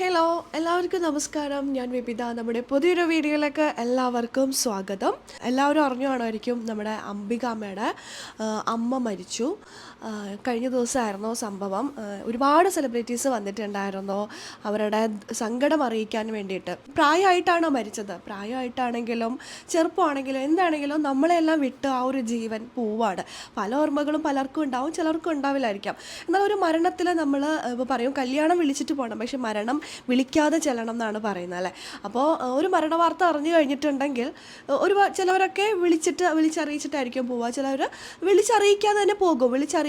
Hello എല്ലാവർക്കും നമസ്കാരം. ഞാൻ വിപിത. നമ്മുടെ പുതിയൊരു വീഡിയോയിലേക്ക് എല്ലാവർക്കും സ്വാഗതം. എല്ലാവരും അറിഞ്ഞു കാണുമായിരിക്കും നമ്മുടെ അംബികാമ്മയുടെ അമ്മ മരിച്ചു. കഴിഞ്ഞ ദിവസമായിരുന്നു സംഭവം. ഒരുപാട് സെലിബ്രിറ്റീസ് വന്നിട്ടുണ്ടായിരുന്നു അവരുടെ സങ്കടം അറിയിക്കാൻ വേണ്ടിയിട്ട്. പ്രായമായിട്ടാണോ മരിച്ചത്? പ്രായമായിട്ടാണെങ്കിലും ചെറുപ്പമാണെങ്കിലും എന്താണെങ്കിലും നമ്മളെല്ലാം വിട്ട് ആ ഒരു ജീവൻ പോവാണ്. പല ഓർമ്മകളും പലർക്കും ഉണ്ടാവും ചിലർക്കും ഉണ്ടാവില്ലായിരിക്കാം. എന്നാൽ ഒരു മരണത്തിൽ നമ്മൾ ഇപ്പോൾ പറയും കല്യാണം വിളിച്ചിട്ട് പോകണം പക്ഷെ മരണം വിളിക്കാതെ ചെല്ലണം എന്നാണ് പറയുന്നത് അല്ലേ? അപ്പോൾ ഒരു മരണ വാർത്ത അറിഞ്ഞു കഴിഞ്ഞിട്ടുണ്ടെങ്കിൽ ഒരു ചിലവരൊക്കെ വിളിച്ചിട്ട് വിളിച്ചറിയിച്ചിട്ടായിരിക്കും പോവുക. ചിലവർ വിളിച്ചറിയിക്കാതെ തന്നെ പോകും.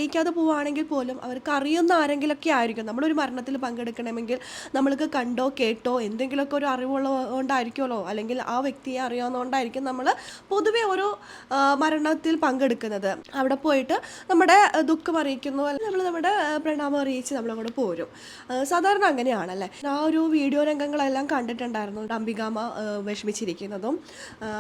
വിളിച്ചറിയിക്കാതെ പോവുകയാണെങ്കിൽ പോലും അവർക്ക് അറിയുന്ന ആരെങ്കിലുമൊക്കെ ആയിരിക്കും. നമ്മളൊരു മരണത്തിൽ പങ്കെടുക്കണമെങ്കിൽ നമ്മൾക്ക് കണ്ടോ കേട്ടോ എന്തെങ്കിലുമൊക്കെ ഒരു അറിവുള്ളതുകൊണ്ടായിരിക്കുമല്ലോ. അല്ലെങ്കിൽ ആ വ്യക്തിയെ അറിയാവുന്നതുകൊണ്ടായിരിക്കും നമ്മൾ പൊതുവേ ഒരു മരണത്തിൽ പങ്കെടുക്കുന്നത്. അവിടെ പോയിട്ട് നമ്മുടെ ദുഃഖം അറിയിക്കുന്നു. അല്ലെങ്കിൽ നമ്മൾ നമ്മുടെ പ്രണാമം അറിയിച്ച് നമ്മളങ്ങോട്ട് പോരും. സാധാരണ അങ്ങനെയാണല്ലേ? ആ ഒരു വീഡിയോ രംഗങ്ങളെല്ലാം കണ്ടിട്ടുണ്ടായിരുന്നു. അംബികാമ വിഷമിച്ചിരിക്കുന്നതും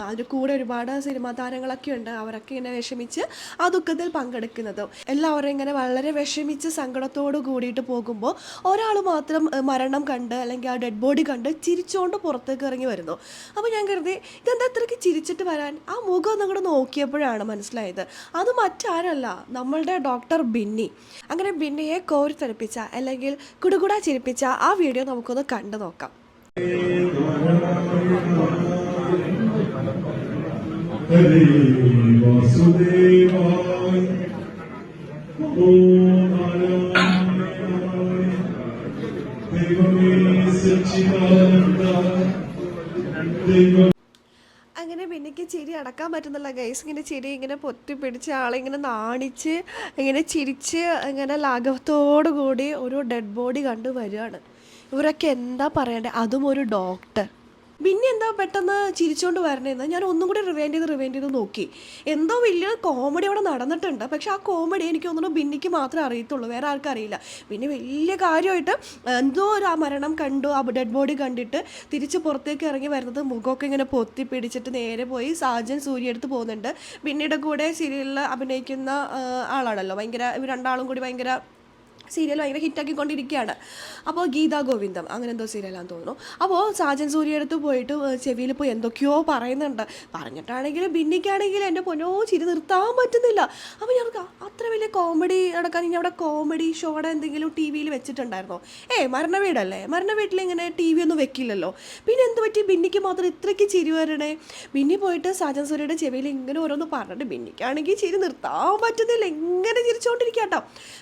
അതിന്റെ കൂടെ ഒരുപാട് സിനിമാ താരങ്ങളൊക്കെ ഉണ്ട്. അവരൊക്കെ ഇങ്ങനെ വിഷമിച്ച് ആ ദുഃഖത്തിൽ പങ്കെടുക്കുന്നതും. എല്ലാവരും ഇങ്ങനെ വളരെ വിഷമിച്ച് സങ്കടത്തോട് കൂടിയിട്ട് പോകുമ്പോൾ ഒരാൾ മാത്രം മരണം കണ്ട് അല്ലെങ്കിൽ ആ ഡെഡ് ബോഡി കണ്ട് ചിരിച്ചുകൊണ്ട് പുറത്തേക്ക് ഇറങ്ങി വരുന്നു. അപ്പോൾ ഞാൻ കരുതി ഇതെന്താ ഇത്രയ്ക്ക് ചിരിച്ചിട്ട് വരാൻ? ആ മുഖം നിങ്ങളുടെ നോക്കിയപ്പോഴാണ് മനസ്സിലായത്. അത് മറ്റാരല്ല നമ്മളുടെ ഡോക്ടർ ബിന്നി. അങ്ങനെ ബിന്നിയെ കോരി തെളിപ്പിച്ച അല്ലെങ്കിൽ കുടുകുട ചിരിപ്പിച്ച ആ വീഡിയോ നമുക്കൊന്ന് കണ്ടു നോക്കാം. ഹരി വാസുദേവായ അങ്ങനെ പിന്നെ ചിരി അടക്കാൻ പറ്റുന്നില്ല ഗൈസ് ഇങ്ങനെ ചിരി ഇങ്ങനെ പൊത്തി പിടിച്ച് ആളിങ്ങനെ നാണിച്ച് ഇങ്ങനെ ചിരിച്ച് ഇങ്ങനെ ലാഘവത്തോടു കൂടി ഒരു ഡെഡ് ബോഡി കണ്ടു വരികയാണ് ഇവരൊക്കെ എന്താ പറയണ്ടേ? അതും ഒരു ഡോക്ടർ പിന്നെ എന്താ പെട്ടെന്ന് ചിരിച്ചുകൊണ്ട് വരണേന്ന് ഞാൻ ഒന്നും കൂടി റിവൈൻഡ് ചെയ്ത് റിവൈൻഡ് ചെയ്ത് നോക്കി. എന്തോ വലിയ കോമഡി അവിടെ നടന്നിട്ടുണ്ട്. പക്ഷെ ആ കോമഡി എനിക്ക് തോന്നുന്നു ബിന്നിക്ക് മാത്രമേ അറിയത്തുള്ളൂ. വേറെ ആർക്കും അറിയില്ല. പിന്നെ വലിയ കാര്യമായിട്ട് എന്തോ ഒരു ആ മരണം കണ്ടു. ആ ഡെഡ് ബോഡി കണ്ടിട്ട് തിരിച്ച് പുറത്തേക്ക് ഇറങ്ങി വരുന്നത് മുഖമൊക്കെ ഇങ്ങനെ പൊത്തി പിടിച്ചിട്ട് നേരെ പോയി സാജൻ സൂര്യ എടുത്ത് പോകുന്നുണ്ട്. പിന്നീട് കൂടെ സീരിയലിൽ അഭിനയിക്കുന്ന ആളാണല്ലോ. ഭയങ്കര രണ്ടാളും കൂടി ഭയങ്കര സീരിയൽ ഭയങ്കര ഹിറ്റാക്കിക്കൊണ്ടിരിക്കുകയാണ്. അപ്പോൾ ഗീതാ ഗോവിന്ദം അങ്ങനെ എന്തോ സീരിയലാന്ന് തോന്നുന്നു. അപ്പോൾ സാജൻ സൂര്യ അടുത്ത് പോയിട്ട് ചെവിയിൽ പോയി എന്തൊക്കെയോ പറയുന്നുണ്ട്. പറഞ്ഞിട്ടാണെങ്കിലും ബിന്നിക്കാണെങ്കിൽ എന്റെ പൊന്നോ ചിരി നിർത്താൻ പറ്റുന്നില്ല. അപ്പോൾ ഞങ്ങൾക്ക് അത്ര വലിയ കോമഡി നടക്കാൻ ഇനി അവിടെ കോമഡി ഷോടെ എന്തെങ്കിലും ടി വിയിൽ വെച്ചിട്ടുണ്ടായിരുന്നോ? ഏ മരണ വീടല്ലേ മരണ വീട്ടിൽ ഇങ്ങനെ ടി വി ഒന്നും വെക്കില്ലല്ലോ. പിന്നെ എന്ത് പറ്റി? ബിന്നിക്ക് മാത്രം ഇത്രയ്ക്ക് ചിരി വരണേ? ബിന്നി പോയിട്ട് സാജൻ സൂര്യയുടെ ചെവിയിൽ ഇങ്ങനെ ഓരോന്ന് പറഞ്ഞിട്ട് ബിന്നിക്കാണെങ്കിൽ ചിരി നിർത്താൻ പറ്റുന്നില്ല. എങ്ങനെ ചിരിച്ചുകൊണ്ടിരിക്കാട്ടോ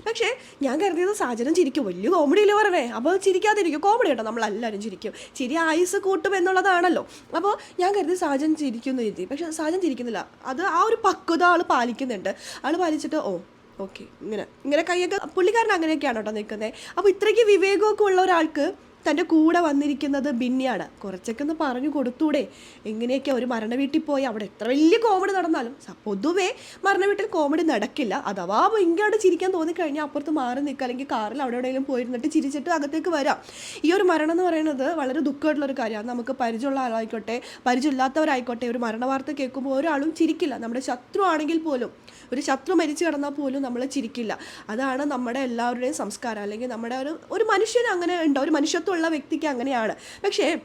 പക്ഷേ ഞാൻ കരുതിയത് സാഹചര്യം ചിരിക്കും. വലിയ കോമഡി ഇല്ല പറയണേ? അപ്പോൾ ചിരിക്കാതിരിക്കും. കോമഡി കേട്ടോ. നമ്മളെല്ലാവരും ചിരിക്കും. ചിരി ആയുസ് കൂട്ടും എന്നുള്ളതാണല്ലോ. അപ്പോൾ ഞാൻ കരുതി സാജൻ ചിരിക്കുന്നു എഴുതി പക്ഷെ സാജൻ ചിരിക്കുന്നില്ല. അത് ആ ഒരു പക്വത ആൾ പാലിക്കുന്നുണ്ട്. ആൾ പാലിച്ചിട്ട് ഓ ഓക്കെ. ഇങ്ങനെ ഇങ്ങനെ കൈയൊക്കെ പുള്ളിക്കാരൻ അങ്ങനെയൊക്കെയാണ് കേട്ടോ നിൽക്കുന്നത്. അപ്പോൾ ഇത്രയ്ക്ക് വിവേകമൊക്കെ ഉള്ള ഒരാൾക്ക് തന്റെ കൂടെ വന്നിരിക്കുന്നത് ബിന്നിയാണ്. കുറച്ചൊക്കെ ഒന്ന് പറഞ്ഞു കൊടുത്തൂടെ. എങ്ങനെയൊക്കെ ഒരു മരണ വീട്ടിൽ പോയി അവിടെ എത്ര വലിയ കോമഡി നടന്നാലും. പൊതുവേ മരണ വീട്ടിൽ കോമഡി നടക്കില്ല. അഥവാ ഭയങ്കരമായിട്ട് ചിരിക്കാൻ തോന്നിക്കഴിഞ്ഞാൽ അപ്പുറത്ത് മാറി നിൽക്കുക. അല്ലെങ്കിൽ കാറിൽ അവിടെ എവിടെയെങ്കിലും പോയിരുന്നിട്ട് ചിരിച്ചിട്ട് അകത്തേക്ക് വരാം. ഈ ഒരു മരണം എന്ന് പറയുന്നത് വളരെ ദുഃഖമായിട്ടുള്ളൊരു കാര്യമാണ്. നമുക്ക് പരിചയമുള്ള ആളായിക്കോട്ടെ പരിചയമില്ലാത്തവരായിക്കോട്ടെ ഒരു മരണ വാർത്ത കേൾക്കുമ്പോൾ ഒരാളും ചിരിക്കില്ല. നമ്മുടെ ശത്രു ആണെങ്കിൽ പോലും ഒരു ശത്രു മരിച്ചു കിടന്നാൽ പോലും നമ്മൾ ചിരിക്കില്ല. അതാണ് നമ്മുടെ എല്ലാവരുടെയും സംസ്കാരം. അല്ലെങ്കിൽ നമ്മുടെ ഒരു ഒരു മനുഷ്യന് അങ്ങനെ ഉണ്ട്? ഒരു മനുഷ്യത്വമുള്ള വ്യക്തിക്ക് അങ്ങനെയാണ്. പക്ഷേ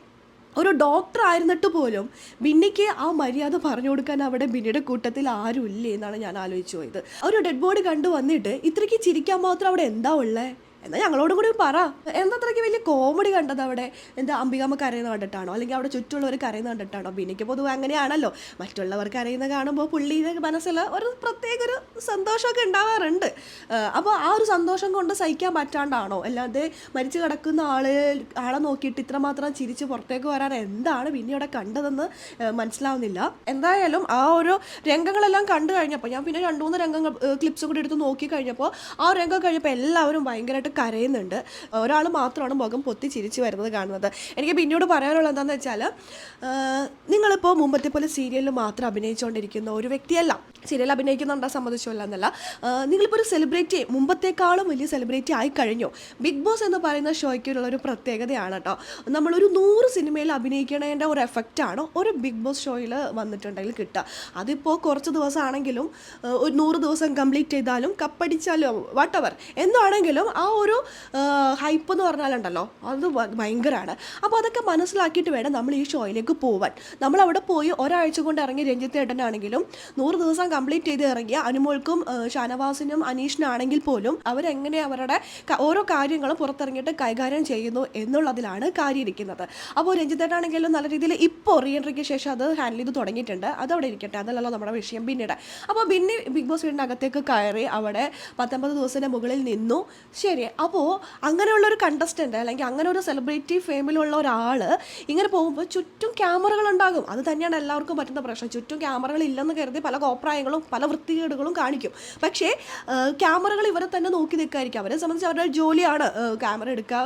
ഒരു ഡോക്ടർ ആയിരുന്നിട്ട് പോലും ബിന്നിക്ക് ആ മര്യാദ പറഞ്ഞു കൊടുക്കാൻ അവിടെ ബിന്നിയുടെ കൂട്ടത്തിൽ ആരും എന്നാണ് ഞാൻ ആലോചിച്ചു പോയത്. ഒരു ഡെഡ് ബോഡി കണ്ടു വന്നിട്ട് ഇത്രയ്ക്ക് ചിരിക്കാൻ മാത്രം അവിടെ എന്താ ഉള്ളേ? എന്നാൽ ഞങ്ങളോടും കൂടി പറ. എന്താ അത്രയ്ക്ക് വലിയ കോമഡി കണ്ടത് അവിടെ? എന്താ അംബികാമ്മ കരയുന്ന കണ്ടിട്ടാണോ? അല്ലെങ്കിൽ അവിടെ ചുറ്റുള്ളവർ കരയുന്ന കണ്ടിട്ടാണോ? ബിനിക്ക് പൊതുവെ അങ്ങനെയാണല്ലോ. മറ്റുള്ളവർ കരയുന്ന കാണുമ്പോൾ പുള്ളിയുടെ മനസ്സിൽ ഒരു പ്രത്യേക ഒരു സന്തോഷമൊക്കെ ഉണ്ടാവാറുണ്ട്. അപ്പോൾ ആ ഒരു സന്തോഷം കൊണ്ട് സഹിക്കാൻ പറ്റാണ്ടാണോ? അല്ലാതെ മരിച്ചു കിടക്കുന്ന ആൾ ആളെ നോക്കിയിട്ട് ഇത്രമാത്രം ചിരിച്ച് പുറത്തേക്ക് വരാൻ എന്താണ് പിന്നെ അവിടെ കണ്ടതെന്ന് മനസ്സിലാവുന്നില്ല. എന്തായാലും ആ ഒരു രംഗങ്ങളെല്ലാം കണ്ടു കഴിഞ്ഞപ്പോൾ ഞാൻ പിന്നെ രണ്ട് മൂന്ന് രംഗങ്ങൾ ക്ലിപ്സ് കൂടി എടുത്ത് നോക്കി കഴിഞ്ഞപ്പോൾ ആ രംഗം കഴിഞ്ഞപ്പോൾ എല്ലാവരും ഭയങ്കരമായിട്ട് കരയുന്നുണ്ട്. ഒരാൾ മാത്രമാണ് മുഖം പൊത്തി ചിരിച്ചു വരുന്നത് കാണുന്നത്. എനിക്ക് പിന്നീട് പറയാനുള്ളത് എന്താണെന്ന് വെച്ചാൽ നിങ്ങളിപ്പോൾ മുമ്പത്തെ പോലെ സീരിയലിൽ മാത്രം അഭിനയിച്ചുകൊണ്ടിരിക്കുന്ന ഒരു വ്യക്തിയല്ല. സീരിയൽ അഭിനയിക്കുന്നുണ്ടോ സമ്മതിച്ചല്ല എന്നല്ല. നിങ്ങളിപ്പോൾ ഒരു സെലിബ്രിറ്റി മുമ്പത്തേക്കാളും വലിയ സെലിബ്രിറ്റി ആയി കഴിഞ്ഞു. ബിഗ് ബോസ് എന്ന് പറയുന്ന ഷോയ്ക്കുള്ള ഒരു പ്രത്യേകതയാണ് കേട്ടോ നമ്മളൊരു നൂറ് സിനിമയിൽ അഭിനയിക്കണേന്റെ ഒരു എഫക്റ്റാണ് ഒരു ബിഗ് ബോസ് ഷോയിൽ വന്നിട്ടുണ്ടെങ്കിൽ കിട്ടുക. അതിപ്പോൾ കുറച്ച് ദിവസമാണെങ്കിലും ഒരു നൂറ് ദിവസം കംപ്ലീറ്റ് ചെയ്താലും കപ്പടിച്ചാലും എവർ എന്താണെങ്കിലും ആ ഒരു ഹൈപ്പ് എന്ന് പറഞ്ഞാലുണ്ടല്ലോ അത് ഭയങ്കരമാണ് അപ്പോൾ അതൊക്കെ മനസ്സിലാക്കിയിട്ട് വേണം നമ്മൾ ഈ ഷോയിലേക്ക് പോവാൻ. നമ്മൾ പോയി ഒരാഴ്ച കൊണ്ട് ഇറങ്ങി രഞ്ജിത്ത് ഏട്ടനാണെങ്കിലും നൂറ് ദിവസം കംപ്ലീറ്റ് ചെയ്ത് ഇറങ്ങിയ അനുമോൾക്കും ഷാനവാസിനും അനീഷിനാണെങ്കിൽ പോലും അവരെങ്ങനെ അവരുടെ ഓരോ കാര്യങ്ങളും പുറത്തിറങ്ങിയിട്ട് കൈകാര്യം ചെയ്യുന്നു എന്നുള്ളതിലാണ് കാര്യം ഇരിക്കുന്നത് അപ്പോൾ രഞ്ജിത്തേട്ടാണെങ്കിലും നല്ല രീതിയിൽ ഇപ്പോൾ റീഎൻട്രിക്ക് ശേഷം അത് ഹാൻഡിൽ ചെയ്ത് തുടങ്ങിയിട്ടുണ്ട്. അതവിടെ ഇരിക്കട്ടെ. അതല്ലല്ലോ നമ്മുടെ വിഷയം പിന്നീട്. അപ്പോൾ ബിന്നി ബിഗ് ബോസ് വീടിന്റെ അകത്തേക്ക് കയറി അവിടെ പത്തൊമ്പത് ദിവസത്തിന്റെ മുകളിൽ നിന്നു. ശരി. അപ്പോൾ അങ്ങനെയുള്ള ഒരു കണ്ടസ്റ്റന്റ് അല്ലെങ്കിൽ അങ്ങനെ ഒരു സെലിബ്രിറ്റി ഫേമിലുള്ള ഒരാൾ ഇങ്ങനെ പോകുമ്പോൾ ചുറ്റും ക്യാമറകൾ ഉണ്ടാകും. അത് തന്നെയാണ് എല്ലാവർക്കും പറ്റുന്ന പ്രശ്നം. ചുറ്റും ക്യാമറകൾ ഇല്ലെന്ന് കരുതി പല കോപ്രായങ്ങളും പല വൃത്തികേടുകളും കാണിക്കും. പക്ഷേ ക്യാമറകൾ ഇവരെ തന്നെ നോക്കി നിൽക്കായിരിക്കും. അവരെ സംബന്ധിച്ച് അവരുടെ ജോലിയാണ് ക്യാമറ എടുക്കുക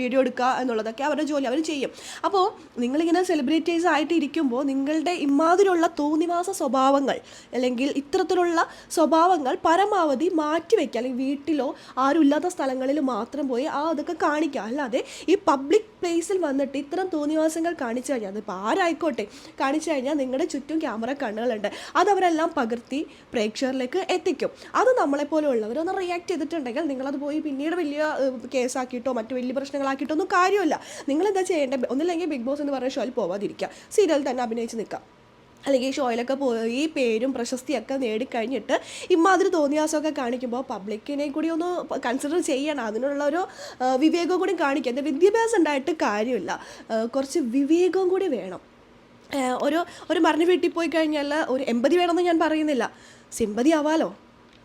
വീഡിയോ എടുക്കുക എന്നുള്ളതൊക്കെ അവരുടെ ജോലി അവർ ചെയ്യും. അപ്പോൾ നിങ്ങളിങ്ങനെ സെലിബ്രിറ്റീസ് ആയിട്ട് ഇരിക്കുമ്പോൾ നിങ്ങളുടെ ഇമാതിരിയുള്ള തോന്നിവാസ സ്വഭാവങ്ങൾ അല്ലെങ്കിൽ ഇത്തരത്തിലുള്ള സ്വഭാവങ്ങൾ പരമാവധി മാറ്റിവെക്കുക അല്ലെങ്കിൽ വീട്ടിലോ ആരും ഇല്ലാത്ത സ്ഥലങ്ങളിൽ മാത്രം പോയി ആ അതൊക്കെ കാണിക്കുക. അല്ലാതെ ഈ പബ്ലിക് പ്ലേസിൽ വന്നിട്ട് ഇത്തരം തോന്നിവാസങ്ങൾ കാണിച്ചു കഴിഞ്ഞാൽ അതിപ്പോൾ ആരായിക്കോട്ടെ? കാണിച്ചു കഴിഞ്ഞാൽ നിങ്ങളുടെ ചുറ്റും ക്യാമറ കണ്ണുകളുണ്ട്. അതവരെല്ലാം പകർത്തി പ്രേക്ഷകരിലേക്ക് എത്തിക്കും. അത് നമ്മളെപ്പോലെയുള്ളവർ ഒന്ന് റിയാക്ട് ചെയ്തിട്ടുണ്ടെങ്കിൽ നിങ്ങളത് പോയി പിന്നീട് വലിയ കേസാക്കിയിട്ടോ മറ്റു വലിയ പ്രശ്നങ്ങളാക്കിയിട്ടോ ഒന്നും കാര്യമില്ല. നിങ്ങളെന്താ ചെയ്യേണ്ടത് ഒന്നില്ലെങ്കിൽ ബിഗ് ബോസ് എന്ന് പറയുന്ന ഷോയിൽ പോവാതിരിക്കുക. സീരിയൽ തന്നെ അഭിനയിച്ച് നിൽക്കാം അല്ലെങ്കിൽ ഷോയിലൊക്കെ പോയി പേരും പ്രശസ്തിയൊക്കെ നേടിക്കഴിഞ്ഞിട്ട് ഇമാതിരി തോന്നിയാസമൊക്കെ കാണിക്കുമ്പോൾ പബ്ലിക്കിനെ കൂടി ഒന്ന് കൺസിഡർ ചെയ്യണം. അതിനുള്ള ഒരു വിവേകം കൂടി കാണിക്കുക. വിദ്യാഭ്യാസം ഉണ്ടായിട്ട് കാര്യമില്ല. കുറച്ച് വിവേകവും കൂടി വേണം. ഒരു ഒരു മരണ വീട്ടിൽ പോയി കഴിഞ്ഞാൽ ഒരു എൺപതി വേണമെന്ന് ഞാൻ പറയുന്നില്ല. സിമ്പതി ആവാലോ?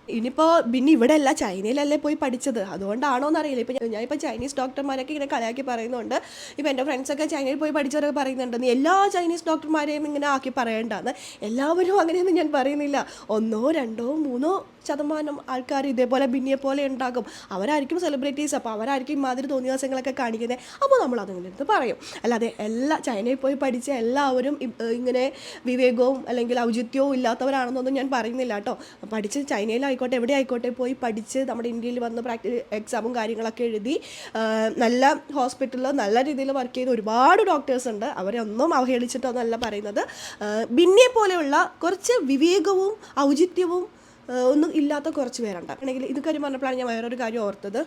ഇനിയിപ്പോൾ പിന്നെ ഇവിടെ അല്ല ചൈനയിലല്ലേ പോയി പഠിച്ചത്. അതുകൊണ്ടാണോ എന്നറിയില്ല ഞാൻ ഇപ്പോൾ ചൈനീസ് ഡോക്ടർമാരൊക്കെ ഇങ്ങനെ കളിയാക്കി പറയുന്നുണ്ട്. ഇപ്പം എന്റെ ഫ്രണ്ട്സൊക്കെ ചൈനയിൽ പോയി പഠിച്ചവരൊക്കെ പറയുന്നുണ്ട്. നീ എല്ലാ ചൈനീസ് ഡോക്ടർമാരെയും ഇങ്ങനെ ആക്കി പറയേണ്ടെന്ന്. എല്ലാവരും അങ്ങനെയൊന്നും ഞാൻ പറയുന്നില്ല. ഒന്നോ രണ്ടോ മൂന്നോ ശതമാനം ആൾക്കാർ ഇതേപോലെ ബിന്നിയെ പോലെ ഉണ്ടാകും. അവരായിരിക്കും സെലിബ്രിറ്റീസ് അപ്പോൾ അവരായിരിക്കും ഇമാതിരി തോന്നിയാസങ്ങളൊക്കെ കാണിക്കുന്നത് അപ്പോൾ നമ്മൾ അതിങ്ങനെ എടുത്ത് പറയും. അല്ലാതെ എല്ലാ ചൈനയിൽ പോയി പഠിച്ച എല്ലാവരും ഇങ്ങനെ വിവേകവും അല്ലെങ്കിൽ ഔചിത്യവും ഇല്ലാത്തവരാണെന്നൊന്നും ഞാൻ പറയുന്നില്ല കേട്ടോ. പഠിച്ച് ചൈനയിലായിക്കോട്ടെ എവിടെ ആയിക്കോട്ടെ പോയി പഠിച്ച് നമ്മുടെ ഇന്ത്യയിൽ വന്ന് പ്രാക്ടി എക്സാമും കാര്യങ്ങളൊക്കെ എഴുതി നല്ല ഹോസ്പിറ്റലിൽ നല്ല രീതിയിൽ വർക്ക് ചെയ്ത ഒരുപാട് ഡോക്ടേഴ്സ് ഉണ്ട്. അവരെ ഒന്നും അവഹേളിച്ചിട്ടൊന്നല്ല പറയുന്നത്. ബിന്നെ പോലെയുള്ള കുറച്ച് വിവേകവും ഔചിത്യവും ഒന്നും ഇല്ലാത്ത കുറച്ച് പേരുണ്ട്. ആണെങ്കിൽ ഇത് കാര്യം പറഞ്ഞപ്പോഴാണ് ഞാൻ വേറൊരു കാര്യം ഓർത്തത്.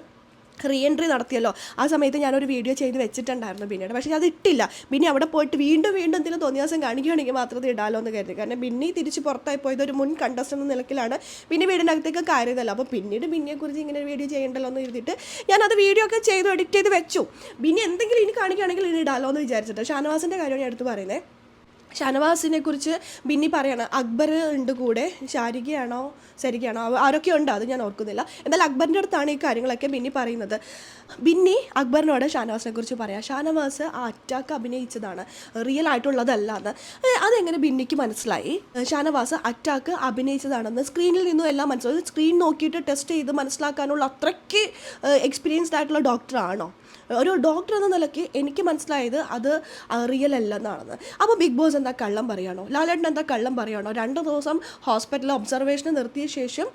റീ എൻട്രി നടത്തിയല്ലോ. ആ സമയത്ത് ഞാനൊരു വീഡിയോ ചെയ്ത് വെച്ചിട്ടുണ്ടായിരുന്നു പിന്നീട് പക്ഷേ അത് ഇട്ടില്ല. പിന്നെ അവിടെ പോയിട്ട് വീണ്ടും വീണ്ടും എന്തെങ്കിലും തോന്നിയ ദിവസം കാണിക്കുകയാണെങ്കിൽ മാത്രമേ ഇടാലോ എന്ന് കരുതി. കാരണം ബിന്നി തിരിച്ച് പുറത്തായി പോയത് ഒരു മുൻ കണ്ടസ്റ്റ് എന്ന നിലക്കിലാണ് പിന്നെ വീടിനകത്തേക്ക് കയറിയതല്ല. അപ്പോൾ പിന്നീട് ബിന്നിയെക്കുറിച്ച് ഇങ്ങനെ ഒരു വീഡിയോ ചെയ്യണ്ടല്ലോ എന്ന് എഴുതിയിട്ട് ഞാനത് വീഡിയോ ഒക്കെ ചെയ്തു എഡിറ്റ് ചെയ്ത് വെച്ചു. ബിന്നി എന്തെങ്കിലും ഇനി കാണിക്കുകയാണെങ്കിൽ ഇനി ഇടാലോ എന്ന് വിചാരിച്ചിട്ട്. ഷാനവാസിന്റെ കാര്യമാണ് ഞാൻ എടുത്ത് പറയുന്നത് ഷാനവാസിനെ കുറിച്ച് ബിന്നി പറയാണ് അക്ബർ ഉണ്ട് കൂടെ ശാരികയാണോ ശരിക്കാണോ? ആരൊക്കെ ഉണ്ട് അത് ഞാൻ ഓർക്കുന്നില്ല. എന്നാൽ അക്ബറിന്റെ അടുത്താണ് ഈ കാര്യങ്ങളൊക്കെ ബിന്നി പറയുന്നത്. ബിന്നി അക്ബറിനോട് ഷാനവാസിനെ കുറിച്ച് പറയാം ഷാനവാസ് ആ അറ്റാക്ക് അഭിനയിച്ചതാണ് റിയൽ ആയിട്ടുള്ളതല്ല എന്ന് അതെങ്ങനെ ബിന്നിക്ക് മനസ്സിലായി? ഷാനവാസ് അറ്റാക്ക് അഭിനയിച്ചതാണെന്ന് സ്ക്രീനിൽ നിന്നും എല്ലാം മനസ്സിലായി. സ്ക്രീൻ നോക്കിയിട്ട് ടെസ്റ്റ് ചെയ്ത് മനസ്സിലാക്കാനുള്ള അത്രയ്ക്ക് എക്സ്പീരിയൻസ്ഡ് ആയിട്ടുള്ള ഡോക്ടറാണോ ഒരു ഡോക്ടർ എന്ന നിലയ്ക്ക് എനിക്ക് മനസ്സിലായത് അത് റിയൽ അല്ലെന്നാണെന്ന് അപ്പോൾ ബിഗ് ബോസ് എന്താ കള്ളം പറയാണോ ലാലേട്ടൻ എന്താ കള്ളം പറയാണോ രണ്ട് ദിവസം ഹോസ്പിറ്റലിൽ ഒബ്സർവേഷൻ നിർത്തിയ ശേഷം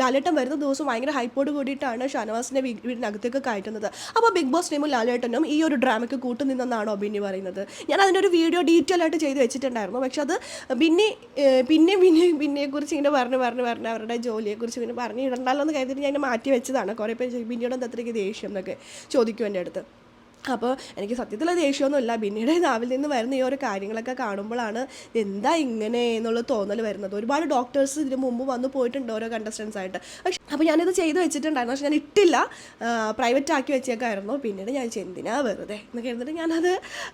ലാലേട്ടൻ വരുന്ന ദിവസം ഭയങ്കര ഹൈപ്പോട് കൂടിയിട്ടാണ് ഷാനവാസിനെ വീടിനകത്തേക്ക് കയറ്റുന്നത്. അപ്പോൾ ബിഗ് ബോസ് ടീമും ലാലേട്ടനും ഈ ഒരു ഡ്രാമയ്ക്ക് കൂട്ടുനിന്നെന്നാണോ ബിന്നി പറയുന്നത്? ഞാൻ അതിന്റെ ഒരു വീഡിയോ ഡീറ്റെയിൽ ആയിട്ട് ചെയ്ത് വെച്ചിട്ടുണ്ടായിരുന്നു. പക്ഷെ അത് ബിന്നി പിന്നെ പിന്നെ ബിന്നിയെക്കുറിച്ച് ഇങ്ങനെ പറഞ്ഞ് പറഞ്ഞ് പറഞ്ഞ് അവരുടെ ജോലിയെക്കുറിച്ച് ഇങ്ങനെ പറഞ്ഞ് ഇടണ്ടല്ലോ എന്ന് കരുതിയിട്ട് ഞാൻ മാറ്റി വെച്ചതാണ്. കുറേ പേര് ബിന്നിയോട് എന്താ അത്രയ്ക്ക് ദേഷ്യം എന്നൊക്കെ ചോദിക്കും എന്റെ അടുത്ത്. അപ്പോൾ എനിക്ക് സത്യത്തിൽ ദേഷ്യമൊന്നുമില്ല. പിന്നീട് നാവിൽ നിന്ന് വരുന്ന ഈ ഒരു കാര്യങ്ങളൊക്കെ കാണുമ്പോഴാണ് എന്താ ഇങ്ങനെ എന്നുള്ള തോന്നൽ വരുന്നത്. ഒരുപാട് ഡോക്ടേഴ്സ് ഇതിന് മുമ്പ് വന്ന് പോയിട്ടുണ്ട് ഓരോ കണ്ടസ്റ്റൻസ് ആയിട്ട്. പക്ഷെ അപ്പോൾ ഞാനിത് ചെയ്ത് വെച്ചിട്ടുണ്ടായിരുന്നു. പക്ഷെ ഞാൻ ഇട്ടില്ല. പ്രൈവറ്റ് ആക്കി വെച്ചേക്കായിരുന്നു. പിന്നീട് ഞാൻ എന്തിനാ വെറുതെ? എന്ന് കരുതിട്ട് ഞാനത്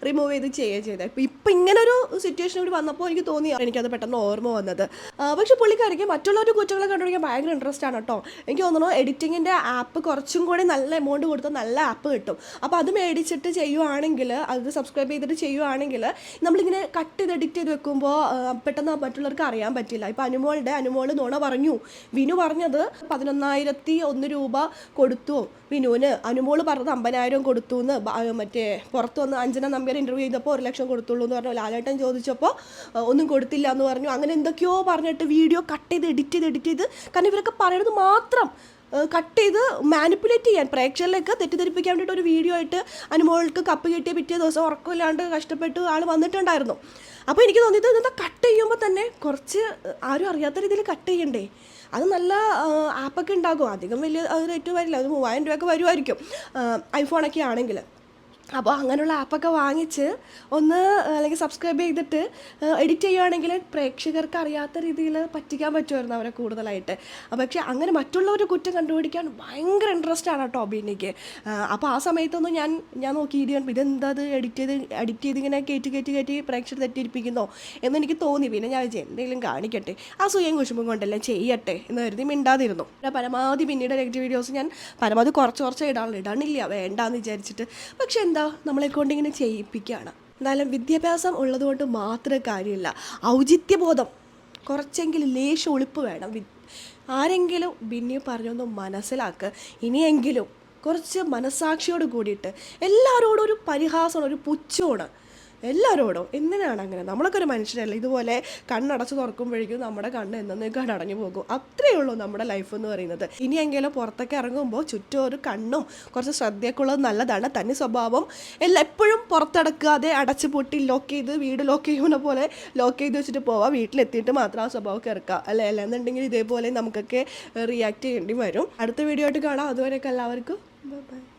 റിമൂവ് ചെയ്ത് ചെയ്യുക ചെയ്തത് ഇപ്പോൾ ഇപ്പം ഇങ്ങനെ ഒരു സിറ്റുവേഷൻ കൂടി വന്നപ്പോൾ എനിക്ക് തോന്നി എനിക്കത് പെട്ടെന്ന് ഓർമ്മ വന്നത്. പക്ഷെ പുള്ളിക്കാരിക്ക് മറ്റുള്ളവരുടെ കുറ്റങ്ങളെ കണ്ടുപിടിക്കാൻ ഭയങ്കര ഇൻട്രസ്റ്റ് ആണ് കേട്ടോ. എനിക്ക് തോന്നുന്നു എഡിറ്റിങ്ങിന്റെ ആപ്പ് കുറച്ചും കൂടി നല്ല എമൗണ്ട് കൊടുത്താൽ നല്ല ആപ്പ് കിട്ടും. അപ്പോൾ അത് മേടിച്ച് മേടിച്ചിട്ട് ചെയ്യുവാണെങ്കിൽ അത് സബ്സ്ക്രൈബ് ചെയ്തിട്ട് ചെയ്യുവാണെങ്കിൽ നമ്മളിങ്ങനെ കട്ട് ചെയ്ത് എഡിറ്റ് ചെയ്ത് വെക്കുമ്പോൾ പെട്ടെന്ന് മറ്റുള്ളവർക്ക് അറിയാൻ പറ്റില്ല. ഇപ്പം അനുമോളുടെ അനുമോൾ നുണ പറഞ്ഞു. വിനു പറഞ്ഞത് പതിനൊന്നായിരത്തി ഒന്ന് രൂപ കൊടുത്തു. വിനുവിന് അനുമോൾ പറഞ്ഞത് അമ്പതിനായിരം കൊടുത്തു എന്ന് മറ്റേ പുറത്ത് വന്ന് അഞ്ജന നമ്പ്യാർ ഇന്റർവ്യൂ ചെയ്തപ്പോൾ ഒരു ലക്ഷം കൊടുത്തുള്ളൂ എന്ന് പറഞ്ഞു. ലാലേട്ടൻ ചോദിച്ചപ്പോൾ ഒന്നും കൊടുത്തില്ല എന്ന് പറഞ്ഞു. അങ്ങനെ എന്തൊക്കെയോ പറഞ്ഞിട്ട് വീഡിയോ കട്ട് ചെയ്ത് എഡിറ്റ് ചെയ്ത് എഡിറ്റ് ചെയ്ത് കാരണം ഇവരൊക്കെ പറയുന്നത് മാത്രം കട്ട് ചെയ്ത് മാനിപ്പുലേറ്റ് ചെയ്യാൻ പ്രേക്ഷകരിലേക്ക് തെറ്റിദ്ധരിപ്പിക്കാൻ വേണ്ടിയിട്ട് ഒരു വീഡിയോ ആയിട്ട് അനുമോൾക്ക് കപ്പ് കിട്ടിയ പിറ്റേ ദിവസം ഉറക്കമില്ലാണ്ട് കഷ്ടപ്പെട്ട് ആൾ വന്നിട്ടുണ്ടായിരുന്നു. അപ്പോൾ എനിക്ക് തോന്നിയത് ഇതെന്താ കട്ട് ചെയ്യുമ്പോൾ തന്നെ കുറച്ച് ആരും അറിയാത്ത രീതിയിൽ കട്ട് ചെയ്യണ്ടേ? അത് നല്ല ആപ്പൊക്കെ ഉണ്ടാകും. അധികം വലിയ റേറ്റ് വരില്ല. അത് മൂവായിരം രൂപയൊക്കെ വരുമായിരിക്കും ഐഫോണൊക്കെ ആണെങ്കിൽ. അപ്പോൾ അങ്ങനെയുള്ള ആപ്പൊക്കെ വാങ്ങിച്ച് ഒന്ന് അല്ലെങ്കിൽ സബ്സ്ക്രൈബ് ചെയ്തിട്ട് എഡിറ്റ് ചെയ്യുവാണെങ്കിൽ പ്രേക്ഷകർക്ക് അറിയാത്ത രീതിയിൽ പറ്റിക്കാൻ പറ്റുമായിരുന്നു അവരെ കൂടുതലായിട്ട്. പക്ഷെ അങ്ങനെ മറ്റുള്ളവർ കുറ്റം കണ്ടുപിടിക്കാൻ ഭയങ്കര ഇൻട്രസ്റ്റ് ആണ് കേട്ടോ ബിന്നിക്ക്. അപ്പോൾ ആ സമയത്തൊന്നും ഞാൻ ഞാൻ നോക്കി ഇടിയാണ് ഇതെന്താ അത് എഡിറ്റ് ചെയ്ത് എഡിറ്റ് ചെയ്ത് ഇങ്ങനെ കയറ്റി കയറ്റി കയറ്റി പ്രേക്ഷകർ തെറ്റിരിപ്പിക്കുന്നോ എന്ന് എനിക്ക് തോന്നി. പിന്നെ ഞാൻ വിചാരിച്ചു എന്തെങ്കിലും കാണിക്കട്ടെ. ആ സുഖം കുശുമ്പും കൊണ്ടെല്ലാം ചെയ്യട്ടെ എന്ന് കരുതി മിണ്ടാതിരുന്നു. പരമാവധി പിന്നീട് നെഗറ്റീവ് വീഡിയോസ് ഞാൻ പരമാവധി കുറച്ച് കുറച്ച് ഇടാനുള്ള ഇടാനില്ല വേണ്ടാന്ന് വിചാരിച്ചിട്ട്. പക്ഷെ എന്താ നമ്മളെ കൊണ്ട് ഇങ്ങനെ ചെയ്യിപ്പിക്കുകയാണ് എന്നാലും വിദ്യാഭ്യാസം ഉള്ളതുകൊണ്ട് മാത്രം കാര്യമില്ല. ഔചിത്യബോധം. കുറച്ചെങ്കിലും ലേശം ഒളിപ്പ് വേണം. ആരെങ്കിലും ബിന്നി പറഞ്ഞൊന്ന് മനസ്സിലാക്ക്. ഇനിയെങ്കിലും കുറച്ച് മനസാക്ഷിയോട് കൂടിയിട്ട് എല്ലാവരോടും ഒരു പരിഹാസമാണ് ഒരു പുച്ഛമാണ്. എല്ലാവരോടും എന്തിനാണ് അങ്ങനെ? നമ്മളൊക്കെ ഒരു മനുഷ്യരല്ല? ഇതുപോലെ കണ്ണടച്ച് തുറക്കുമ്പോഴേക്കും നമ്മുടെ കണ്ണ് എന്നേക്കാണ് അടഞ്ഞു പോകും. അത്രയേ ഉള്ളൂ നമ്മുടെ ലൈഫ് എന്ന് പറയുന്നത്. ഇനിയെങ്കിലും പുറത്തൊക്കെ ഇറങ്ങുമ്പോൾ ചുറ്റും ഒരു കണ്ണും കുറച്ച് ശ്രദ്ധയൊക്കെയുള്ളത് നല്ലതാണ്. തന്നെ സ്വഭാവം എല്ലാം എപ്പോഴും പുറത്തടക്കാതെ അടച്ചു പൊട്ടി ലോക്ക് ചെയ്ത് വീട് ലോക്ക് ചെയ്യുന്ന പോലെ ലോക്ക് ചെയ്ത് വെച്ചിട്ട് പോവാം. വീട്ടിലെത്തിയിട്ട് മാത്രം ആ സ്വഭാവമൊക്കെ ഇറക്കുക. അല്ലേ? എന്നുണ്ടെങ്കിൽ ഇതേപോലെ നമുക്കൊക്കെ റിയാക്ട് ചെയ്യേണ്ടി വരും. അടുത്ത വീഡിയോ ആയിട്ട് കാണാം. അതുവരെയൊക്കെ എല്ലാവർക്കും. ബൈ